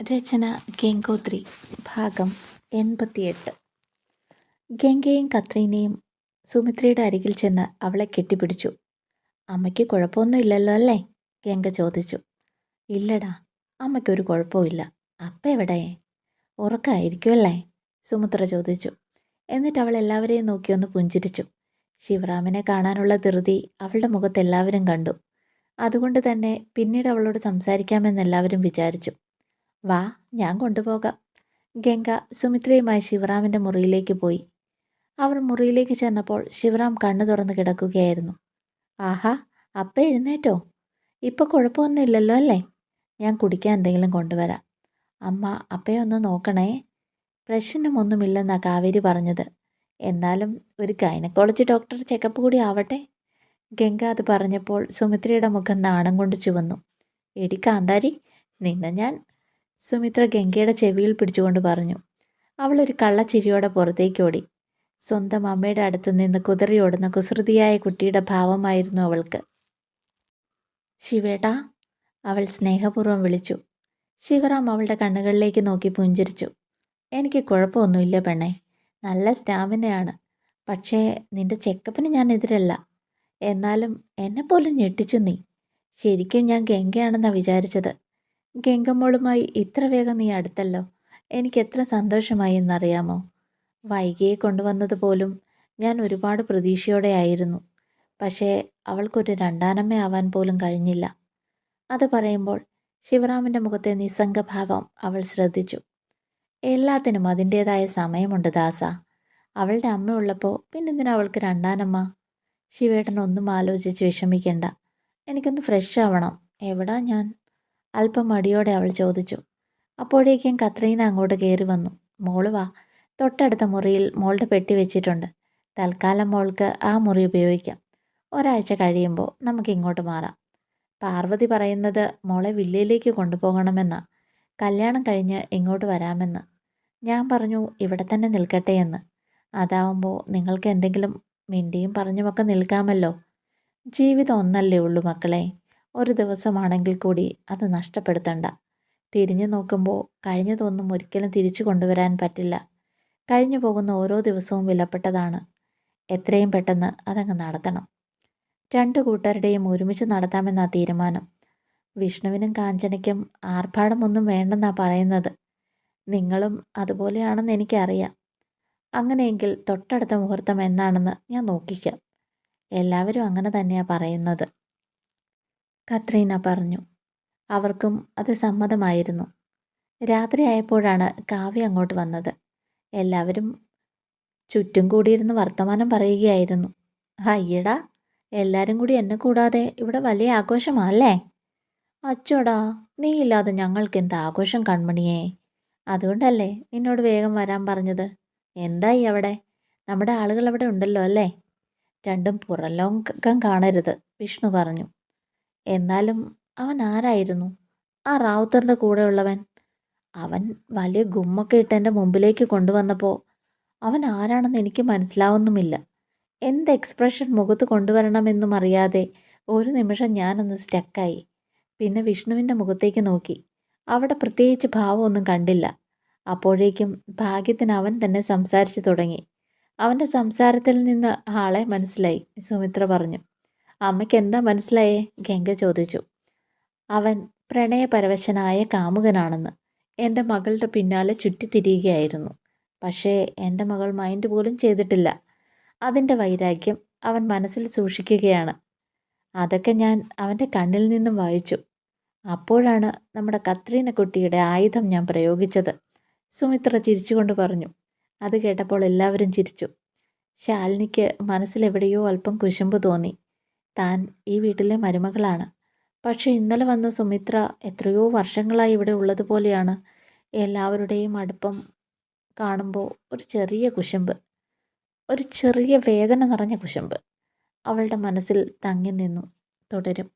രചന ഗംഗോത്രി ഭാഗം എൺപത്തിയെട്ട്. ഗംഗയും കത്രീനയും സുമിത്രയുടെ അരികിൽ ചെന്ന് അവളെ കെട്ടിപ്പിടിച്ചു. അമ്മയ്ക്ക് കുഴപ്പമൊന്നും ഇല്ലല്ലോ അല്ലേ? ഗംഗ ചോദിച്ചു. ഇല്ലടാ അമ്മയ്ക്കൊരു കുഴപ്പമില്ല അപ്പ എവിടെ? ഉറക്കായിരിക്കുമല്ലേ സുമിത്ര ചോദിച്ചു. എന്നിട്ട് അവൾ എല്ലാവരെയും നോക്കി ഒന്ന് പുഞ്ചിരിച്ചു. ശിവറാമിനെ കാണാനുള്ള ധൃതി അവളുടെ മുഖത്ത് എല്ലാവരും കണ്ടു. അതുകൊണ്ട് തന്നെ പിന്നീട് അവളോട് സംസാരിക്കാമെന്ന് എല്ലാവരും വിചാരിച്ചു. വാ ഞാൻ കൊണ്ടുപോകാം. ഗംഗ സുമിത്രയുമായി ശിവറാമിന്റെ മുറിയിലേക്ക് പോയി. അവർ മുറിയിലേക്ക് ചെന്നപ്പോൾ ശിവറാം കണ്ണു തുറന്ന് കിടക്കുകയായിരുന്നു. ആഹാ അപ്പ എഴുന്നേറ്റോ? ഇപ്പൊ കുഴപ്പമൊന്നുമില്ലല്ലോ അല്ലേ? ഞാൻ കുടിക്കാൻ എന്തെങ്കിലും കൊണ്ടുവരാം. അമ്മ അപ്പയെ ഒന്ന് നോക്കണേ. പ്രശ്നമൊന്നുമില്ലെന്നാണ് കാവേരി പറഞ്ഞത്. എന്നാലും ഒരു ഗൈനക്കോളജി ഡോക്ടർ ചെക്കപ്പ് കൂടി ആവട്ടെ. ഗംഗ അത് പറഞ്ഞപ്പോൾ സുമിത്രയുടെ മുഖം നാണം കൊണ്ട് ചുവന്നു. എടി കാന്താരി നിന്നെ ഞാൻ സുമിത്ര ഗംഗയുടെ ചെവിയിൽ പിടിച്ചുകൊണ്ട് പറഞ്ഞു അവളൊരു കള്ളച്ചിരിയോടെ പുറത്തേക്കോടി സ്വന്തം അമ്മയുടെ അടുത്ത് നിന്ന് കുതിറിയോടുന്ന കുസൃതിയായ കുട്ടിയുടെ ഭാവമായിരുന്നു അവൾക്ക്. ശിവേട്ടാ അവൾ സ്നേഹപൂർവം വിളിച്ചു. ശിവറാം അവളുടെ കണ്ണുകളിലേക്ക് നോക്കി പുഞ്ചിരിച്ചു. എനിക്ക് കുഴപ്പമൊന്നുമില്ല പെണ്ണേ നല്ല സ്റ്റാമിനയാണ്. പക്ഷേ നിന്റെ ചെക്കപ്പിന് ഞാൻ എതിരല്ല. എന്നാലും എന്നെപ്പോലും ഞെട്ടിച്ചു നീ. ശരിക്കും ഞാൻ ഗംഗയാണെന്നാണ് വിചാരിച്ചത്. ഗംഗമ്മോളുമായി ഇത്ര വേഗം നീ അടുത്തല്ലോ? എനിക്ക് എത്ര സന്തോഷമായി എന്നറിയാമോ? വൈകിയെ കൊണ്ടുവന്നത് പോലും ഞാൻ ഒരുപാട് പ്രതീക്ഷയോടെ ആയിരുന്നു. പക്ഷേ അവൾക്കൊരു രണ്ടാനമ്മ ആവാൻ പോലും കഴിഞ്ഞില്ല. അത് പറയുമ്പോൾ ശിവറാമിന്റെ മുഖത്തെ നിസ്സംഗഭാവം അവൾ ശ്രദ്ധിച്ചു. എല്ലാത്തിനും അതിന്റേതായ സമയമുണ്ട് ദാസ. അവളുടെ അമ്മ ഉള്ളപ്പോൾ പിന്നെന്തിനാ അവൾക്ക് രണ്ടാനമ്മ? ശിവേട്ടൻ ഒന്നും ആലോചിച്ച് വിഷമിക്കേണ്ട. എനിക്കൊന്ന് ഫ്രഷ് ആവണം. എവിടാ ഞാൻ? അല്പം മടിയോടെ അവൾ ചോദിച്ചു. അപ്പോഴേക്കും കത്രീന അങ്ങോട്ട് കയറി വന്നു. മോൾ വാ. തൊട്ടടുത്ത മുറിയിൽ മോളുടെ പെട്ടി വെച്ചിട്ടുണ്ട്. തൽക്കാലം മോൾക്ക് ആ മുറി ഉപയോഗിക്കാം. ഒരാഴ്ച കഴിയുമ്പോൾ നമുക്ക് ഇങ്ങോട്ട് മാറാം. പാർവതി പറയുന്നത് മോളെ വില്ലയിലേക്ക് കൊണ്ടുപോകണമെന്നാ. കല്യാണം കഴിഞ്ഞ് ഇങ്ങോട്ട് വരാമെന്ന്. ഞാൻ പറഞ്ഞു ഇവിടെ തന്നെ നിൽക്കട്ടെ എന്ന്. അതാവുമ്പോൾ നിങ്ങൾക്ക് എന്തെങ്കിലും മിണ്ടിയും പറഞ്ഞുമൊക്കെ നിൽക്കാമല്ലോ. ജീവിതം ഒന്നല്ലേ ഉള്ളൂ മക്കളെ. ഒരു ദിവസമാണെങ്കിൽ കൂടി അത് നഷ്ടപ്പെടുത്തണ്ട. തിരിഞ്ഞു നോക്കുമ്പോൾ കഴിഞ്ഞതൊന്നും ഒരിക്കലും തിരിച്ചു കൊണ്ടുവരാൻ പറ്റില്ല. കഴിഞ്ഞു പോകുന്ന ഓരോ ദിവസവും വിലപ്പെട്ടതാണ്. എത്രയും പെട്ടെന്ന് അതങ്ങ് നടത്തണം. രണ്ടു കൂട്ടരുടെയും ഒരുമിച്ച് നടത്താമെന്നാ തീരുമാനം. വിഷ്ണുവിനും കാഞ്ചനയ്ക്കും ആർഭാടമൊന്നും വേണ്ടെന്നാ പറയുന്നത്. നിങ്ങളും അതുപോലെയാണെന്ന് എനിക്കറിയാം. അങ്ങനെയെങ്കിൽ തൊട്ടടുത്ത മുഹൂർത്തം എന്നാണെന്ന് ഞാൻ നോക്കിക്കാം. എല്ലാവരും അങ്ങനെ തന്നെയാണ് പറയുന്നത്. കത്രീന പറഞ്ഞു. അവർക്കും അത് സമ്മതമായിരുന്നു. രാത്രിയായപ്പോഴാണ് കാവ്യ അങ്ങോട്ട് വന്നത്. എല്ലാവരും ചുറ്റും കൂടിയിരുന്ന് വർത്തമാനം പറയുകയായിരുന്നു. അയ്യടാ എല്ലാവരും കൂടി എന്നെ കൂടാതെ ഇവിടെ വലിയ ആഘോഷമാല്ലേ? അച്ചോടാ നീ ഇല്ലാതെ ഞങ്ങൾക്ക് എന്താ ആഘോഷം കൺമണിയേ? അതുകൊണ്ടല്ലേ നിന്നോട് വേഗം വരാൻ പറഞ്ഞത്? എന്തായി അവിടെ? നമ്മുടെ ആളുകൾ അവിടെ ഉണ്ടല്ലോ അല്ലേ? രണ്ടും പുറലോകം കാണരുത് വിഷ്ണു പറഞ്ഞു. എന്നാലും അവൻ ആരായിരുന്നു? ആ റാവുത്തറിന്റെ കൂടെയുള്ളവൻ. അവൻ വലിയ ഗുമ്മൊക്കെ ഇട്ട് എന്റെ മുമ്പിലേക്ക് കൊണ്ടുവന്നപ്പോൾ അവൻ ആരാണെന്ന് എനിക്ക് മനസ്സിലാവുന്നുമില്ല. എന്ത് എക്സ്പ്രഷൻ മുഖത്ത് കൊണ്ടുവരണമെന്നും അറിയാതെ ഒരു നിമിഷം ഞാനൊന്ന് സ്റ്റക്കായി. പിന്നെ വിഷ്ണുവിന്റെ മുഖത്തേക്ക് നോക്കി. അവിടെ പ്രത്യേകിച്ച് ഭാവമൊന്നും കണ്ടില്ല. അപ്പോഴേക്കും ഭാഗ്യത്തിന് അവൻ തന്നെ സംസാരിച്ചു തുടങ്ങി. അവന്റെ സംസാരത്തിൽ നിന്ന് ആളെ മനസ്സിലായി സുമിത്ര പറഞ്ഞു. അമ്മയ്ക്ക് എന്താ മനസ്സിലായേ? ഗംഗ ചോദിച്ചു. അവൻ പ്രണയപരവശനായ കാമുകനാണെന്ന്. എന്റെ മകളുടെ പിന്നാലെ ചുറ്റിത്തിരിയുകയായിരുന്നു. പക്ഷേ എന്റെ മകൾ മൈൻഡ് പോലും ചെയ്തിട്ടില്ല. അതിന്റെ വൈരാഗ്യം അവൻ മനസ്സിൽ സൂക്ഷിക്കുകയാണ്. അതൊക്കെ ഞാൻ അവന്റെ കണ്ണിൽ നിന്നും വായിച്ചു. അപ്പോഴാണ് നമ്മുടെ കത്രീന കുട്ടിയുടെ ആയുധം ഞാൻ പ്രയോഗിച്ചത്. സുമിത്ര ചിരിച്ചുകൊണ്ട് പറഞ്ഞു. അത് കേട്ടപ്പോൾ എല്ലാവരും ചിരിച്ചു. ശാലിനിക്ക് മനസ്സിലെവിടെയോ അല്പം കുശുമ്പ് തോന്നി. താൻ ഈ വീട്ടിലെ മരുമകളാണ്. പക്ഷേ ഇന്നലെ വന്ന സുമിത്ര എത്രയോ വർഷങ്ങളായി ഇവിടെ ഉള്ളതുപോലെയാണ്. എല്ലാവരുടെയും അടുപ്പം കാണുമ്പോൾ ഒരു ചെറിയ കുശുമ്പ് ഒരു ചെറിയ വേദന നിറഞ്ഞ കുശുമ്പ് അവളുടെ മനസ്സിൽ തങ്ങി നിന്നു തുടരും.